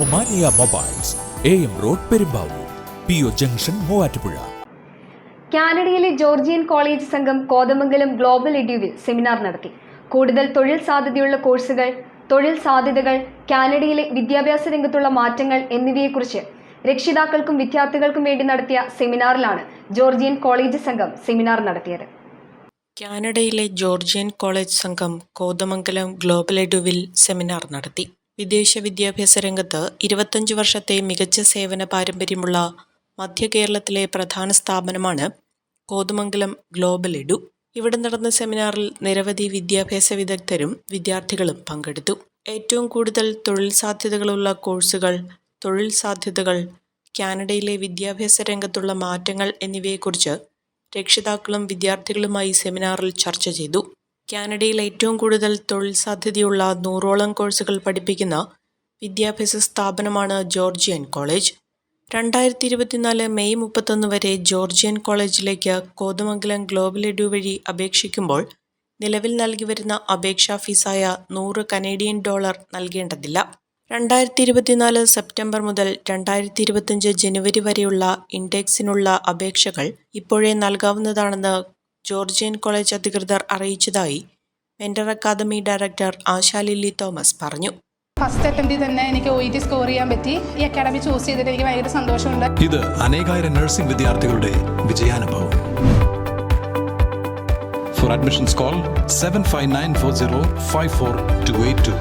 Omania mobiles A M road Perumbavoor P O junction Muvattupuzha. കാനഡയിലെ Georgian college സംഘം Kothamangalam global എഡ്യൂവിൽ seminar നടത്തി. കൂടുതൽ തൊഴിൽ സാധ്യതയുള്ള കോഴ്സുകൾ തൊഴിൽ സാധ്യതകൾ കാനഡയിലെ വിദ്യാഭ്യാസ രംഗത്തുള്ള മാറ്റങ്ങൾ എന്നിവയെക്കുറിച്ച് രക്ഷിതാക്കൾക്കും വിദ്യാർത്ഥികൾക്കും വേണ്ടി നടത്തിയ സെമിനാറിലാണ് ജോർജിയൻ കോളേജ് സംഘം സെമിനാർ നടത്തിയത്. കാനഡയിലെ ജോർജിയൻ കോളേജ് സംഘം കോതമംഗലം ഗ്ലോബൽ എഡ്യൂവിൽ സെമിനാർ നടത്തി. വിദേശ വിദ്യാഭ്യാസ രംഗത്ത് ഇരുപത്തഞ്ച് വർഷത്തെ മികച്ച സേവന പാരമ്പര്യമുള്ള മധ്യ കേരളത്തിലെ പ്രധാന സ്ഥാപനമാണ് കോതമംഗലം ഗ്ലോബൽ എഡു. ഇവിടെ നടന്ന സെമിനാറിൽ നിരവധി വിദ്യാഭ്യാസ വിദഗ്ധരും വിദ്യാർത്ഥികളും പങ്കെടുത്തു. ഏറ്റവും കൂടുതൽ തൊഴിൽ സാധ്യതകളുള്ള കോഴ്സുകൾ തൊഴിൽ സാധ്യതകൾ കാനഡയിലെ വിദ്യാഭ്യാസ രംഗത്തുള്ള മാറ്റങ്ങൾ എന്നിവയെക്കുറിച്ച് രക്ഷിതാക്കളും വിദ്യാർത്ഥികളുമായി സെമിനാറിൽ ചർച്ച ചെയ്തു. കാനഡയിൽ ഏറ്റവും കൂടുതൽ തൊഴിൽ സാധ്യതയുള്ള നൂറോളം കോഴ്സുകൾ പഠിപ്പിക്കുന്ന വിദ്യാഭ്യാസ സ്ഥാപനമാണ് ജോർജിയൻ കോളേജ്. രണ്ടായിരത്തി ഇരുപത്തിനാല് മെയ് മുപ്പത്തൊന്ന് വരെ ജോർജിയൻ കോളേജിലേക്ക് കോതമംഗലം ഗ്ലോബൽ എഡു വഴി അപേക്ഷിക്കുമ്പോൾ നിലവിൽ നൽകി വരുന്ന അപേക്ഷാ ഫീസായ നൂറ് കനേഡിയൻ ഡോളർ നൽകേണ്ടതില്ല. രണ്ടായിരത്തി ഇരുപത്തിനാല് സെപ്റ്റംബർ മുതൽ രണ്ടായിരത്തി ഇരുപത്തിയഞ്ച് ജനുവരി വരെയുള്ള ഇൻഡെക്സിനുള്ള അപേക്ഷകൾ ഇപ്പോഴേ നൽകാവുന്നതാണെന്ന് ജോർജിയൻ കോളേജ് അധികൃതർ അറിയിച്ചതായി mentor academy director Asha Lilly Thomas പറഞ്ഞു. ഫസ്റ്റ് അറ്റംപ്റ്റിൽ തന്നെ എനിക്ക് ഒ ഇ ടി സ്കോർ ചെയ്യാൻ പറ്റി. ഈ അക്കാഡമി ചൂസ് ചെയ്തിട്ട് എനിക്ക് ഭയങ്കര സന്തോഷമുണ്ട്. ഇത് അനേകായിരം നഴ്സിംഗ് വിദ്യാർത്ഥികളുടെ വിജയാനുഭവം. For admissions call seven five nine four zero five four two eight two